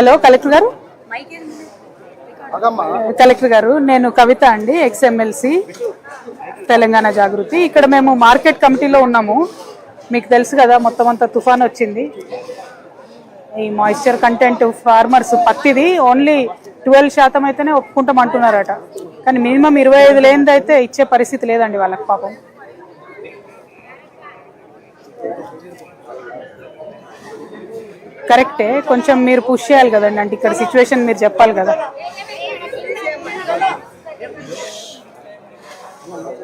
Hello collector గారు? Collector గారు నేను కవిత అండి ఎక్స్ఎమ్ఎల్సి తెలంగాణ జాగృతి. ఇక్కడ మేము మార్కెట్ కమిటీలో ఉన్నాము. మీకు తెలుసు కదా మొత్తం అంతా తుఫాన్ వచ్చింది. ఈ మాయిశ్చర్ కంటెంట్ ఫార్మర్స్ పత్తిది ఓన్లీ ట్వెల్వ్ శాతం అయితేనే ఒప్పుకుంటాం అంటున్నారట. కానీ మినిమం ఇరవై ఐదు లేనిదైతే ఇచ్చే పరిస్థితి లేదండి వాళ్ళకి పాపం. కరెక్టే. కొంచెం మీరు పుష్ చేయాలి కదండి. అంటే ఇక్కడ సిచ్యువేషన్ మీరు చెప్పాలి కదా.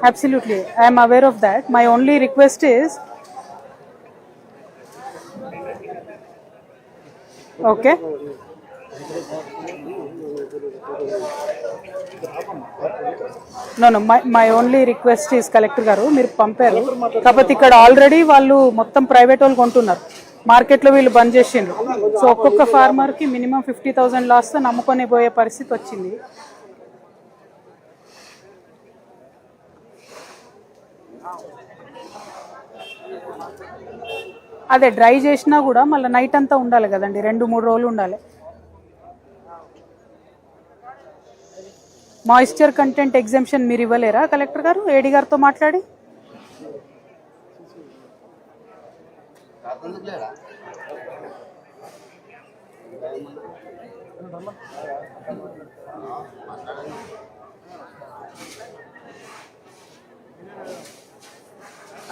Absolutely I'm aware of that my only request is okay no no my my only request is collector garu మీరు పంపారు. కాకపోతే ఇక్కడ ఆల్రెడీ వాళ్ళు మొత్తం ప్రైవేట్ వాళ్ళు కొంటున్నారు. మార్కెట్లో వీళ్ళు బంద్ చేసిండ్రు. సో ఒక్కొక్క ఫార్మర్కి మినిమం ఫిఫ్టీ థౌసండ్ లాస్తో నమ్ముకొని పోయే పరిస్థితి వచ్చింది. అదే డ్రై చేసినా కూడా మళ్ళీ నైట్ అంతా ఉండాలి కదండి రెండు మూడు రోజులు ఉండాలి. మాయిశ్చర్ కంటెంట్ ఎగ్జామ్షన్ మీరు ఇవ్వలేరా కలెక్టర్ గారు? ఏడి గారితో మాట్లాడి.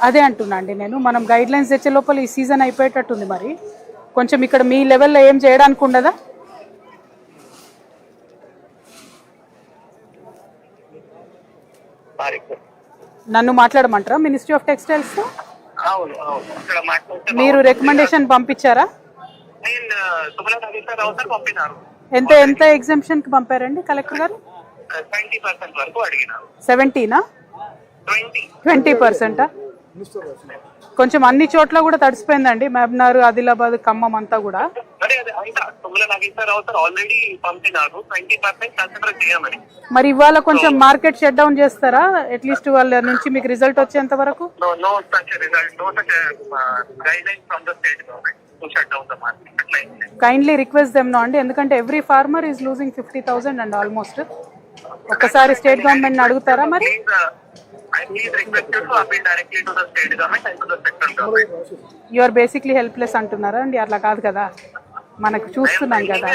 అదే అంటున్నా అండి నేను. మనం గైడ్ లైన్స్ తెచ్చే లోపల ఈ సీజన్ అయిపోయేటట్టుంది మరి. కొంచెం ఇక్కడ మీ లెవెల్లో ఏం చేయడానికి ఉండదా? నన్ను మాట్లాడమంటారా? మినిస్ట్రీ ఆఫ్ టెక్స్టైల్స్ అవును అవును. ఇక్కడ మాట్లాడితే మీరు రికమెండేషన్ పంపించారా? నేను సుమల నాగేశ్వరరావు సార్ పంపినారు. ఎంత ఎంత ఎగ్జామ్షన్కి పంపారండి కలెక్టర్ గారు? ట్వంటీ పర్సెంట్ వరకు అడిగినారు. సెవెంటీనా? ట్వంటీ. ట్వంటీ పర్సెంటా? కొంచెం అన్ని చోట్ల కూడా తడిసిపోయిందండి. మహబూబ్నగర్ ఆదిలాబాద్ ఖమ్మం అంతా కూడా. మరి ఇవాళ కొంచెం మార్కెట్ షట్ డౌన్ చేస్తారా? అట్లీస్ట్ వాళ్ళ నుంచి మీకు రిజల్ట్ వచ్చేంత వరకు. కైండ్లీ రిక్వెస్ట్ దెమ్ అండి. ఎందుకంటే every farmer is losing fifty thousand and almost ఒక్కసారి స్టేట్ గవర్నమెంట్ అడుగుతారా మరి. యు ఆర్ బేసిక్లీ హెల్ప్లెస్ అంటున్నారా అండి? అట్లా కాదు కదా. మనకు చూస్తున్నాం కదా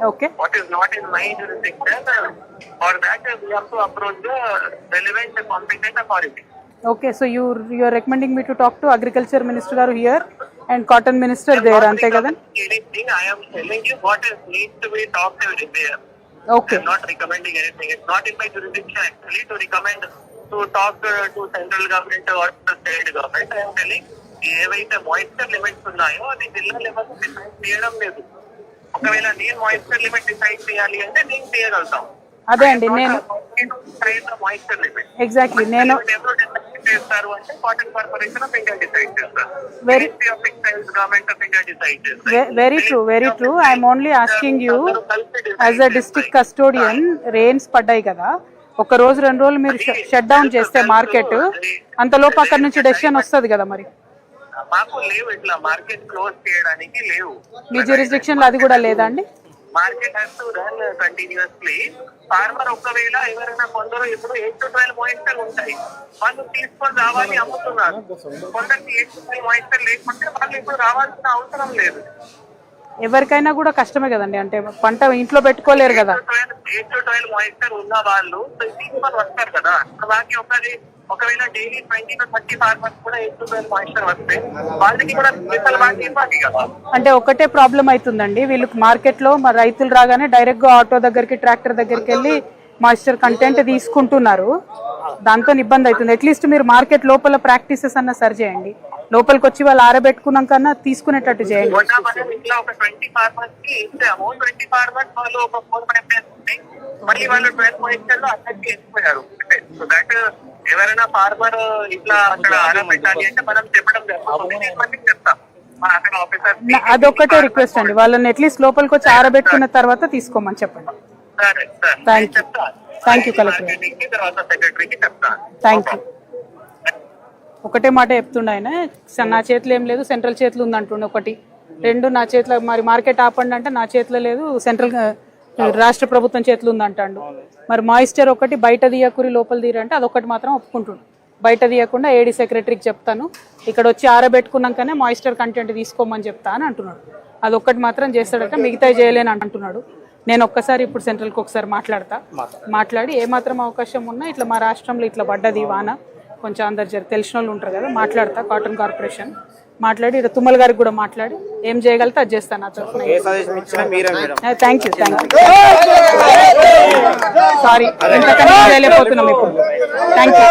Uh. Okay uh, uh, so you you are recommending me to talk to agriculture minister garu here and cotton minister there అంతే కదా. Okay am not recommending anything. It's not in my jurisdiction actually to talk uh, to central government or to state government. I am telling ఏవైతే moisture limits ఉన్నాయో అది జిల్లా level decide చేయడం లేదు. ఒకవేళ నేను మాయిశ్చర్ లిమిట్ డిసైడ్ చేయాలి అంటే నేను చేయగలుగుతాం అదే అండి నేను మాయిశ్చర్ లిమిట్ ఎగ్జాక్ట్లీ నేను ఎవరు డిసైడ్ చేస్తారు అంటే cotton corporation of India decide చేస్తారు. Very- ministry of textiles government of India decide చేస్తారు. Very true very true I'm only asking you as a district custodian rains పడ్డాయి కదా. ఒక రోజు రెండు రోజులు మీరు షట్ డౌన్ చేస్తే మార్కెట్ అంతలోపు అక్కడ నుంచి డెసిషన్ వస్తుంది కదా మరి? మాకు లేవు ఇట్లా మార్కెట్ క్లోజ్ చేయడానికి లేవు. మీ జ్యూరిస్డిక్షన్లో అది కూడా లేదా అండి? Market has to run continuously farmer ఒకవేళ ఎవరైనా కొందరు ఇప్పుడు ఎయిట్ టు ట్వెల్వ్ మాయిస్టర్ ఉంటాయి. వాళ్ళు తీసుకొని రావాలి అమ్ముతున్నారు. కొందరికి ఎయిట్ టు ట్వెల్వ్ మాయిస్టర్ లేకుంటే వాళ్ళు ఇప్పుడు రావాల్సిన అవసరం లేదు. ఎవరికైనా కూడా కష్టమే కదండి. అంటే పంట ఇంట్లో పెట్టుకోలేరు కదా. ఎయిట్ టు ట్వెల్వ్ మాయిస్టర్ ఉన్న వాళ్ళు తీసుకొని వస్తారు కదా. బాకి ఒకది ఒకవేళ daily twenty two thirty farmers కూడా ఎయిట్ టు ట్వెల్వ్ మాయిస్టర్ వస్తే వాళ్ళకి కూడా స్పెషల్ బాకి ఇవ్వాలి కదా. అంటే ఒకటే ప్రాబ్లం అవుతుందండి. వీళ్ళకి మార్కెట్లో రైతులు రాగానే డైరెక్ట్గా ఆటో దగ్గరికి ట్రాక్టర్ దగ్గరికి వెళ్ళి మాయిశ్చర్ కంటెంట్ తీసుకుంటున్నారు. దాంతో ఇబ్బంది అవుతుంది. అట్లీస్ట్ మీరు మార్కెట్ లోపల ప్రాక్టీసెస్ అన్న సరి చేయండి. లోపలికి వచ్చి వాళ్ళు ఆరబెట్టుకున్నాకన్నా తీసుకునేటట్టు చేయండి. మళ్ళీ వాళ్ళు ట్వెల్వ్లో అందరికి సో దట్ ఎవరైనా ఫార్మర్ ఇట్లా అక్కడ ఆరబెట్టాలి అంటే మనం చెప్పడం జరుగుతుంది. నేను మళ్ళీ చెప్తాం. మా అక్కడ ఆఫీసర్ నా- అదొక్కటే రిక్వెస్ట్ అండి. వాళ్ళని అట్లీస్ట్ లోపలికి వచ్చి ఆరబెట్టుకున్న తర్వాత తీసుకోమని చెప్పండి. సరే సార్. Thank you. చెప్తాను Thank you, Collector. మార్కెటింగ్కి తర్వాత సెక్రటరీకి చెప్తాను. థ్యాంక్ యూ ఒకటే మాట చెప్తుండే ఆయన. "స- నా చేతిలో ఏం లేదు సెంట్రల్ చేతిలో ఉంది అంటుండే ఒకటి. రెండు నా చేతిలో మరి మార్కెట్ ఆపండి అంటే నా చేతిలో లేదు సెంట్రల్ రాష్ట్ర ప్రభుత్వం చేతిలో ఉందంటాడు. మరి మాయిశ్చర్ ఒకటి బయట తీయకురి లోపల తీరంటే అదొకటి మాత్రం ఒప్పుకుంటుండు. బయట తీయకుండా ఏడీ సెక్రటరీకి చెప్తాను. ఇక్కడ వచ్చి ఆరబెట్టుకున్నాకనే మాయిశ్చర్ కంటెంట్ తీసుకోమని చెప్తా అని అంటున్నాడు. అదొక్కటి మాత్రం చేస్తాడట మిగతా చేయలేని అంటున్నాడు నేను ఒక్కసారి ఇప్పుడు సెంట్రల్కి ఒకసారి మాట్లాడతా. మాట్లాడి. ఏ మాత్రం అవకాశం ఉన్నా ఇట్లా మా రాష్ట్రంలో ఇట్లా పడ్డది వాన కొంచెం అందరు జర తెలిసిన వాళ్ళు ఉంటారు కదా మాట్లాడతా కాటన్ కార్పొరేషన్ మాట్లాడి ఇక్కడ తుమ్మల గారికి కూడా మాట్లాడి ఏం చేయగలితే అది చేస్తాను నా తరఫున. ఏ సజెషన్ ఇచ్చినా మీరే madam. Thank you thank you sorry ఇంతకన్నా చేయలేకపోతున్నాం ఇప్పుడు. Thank you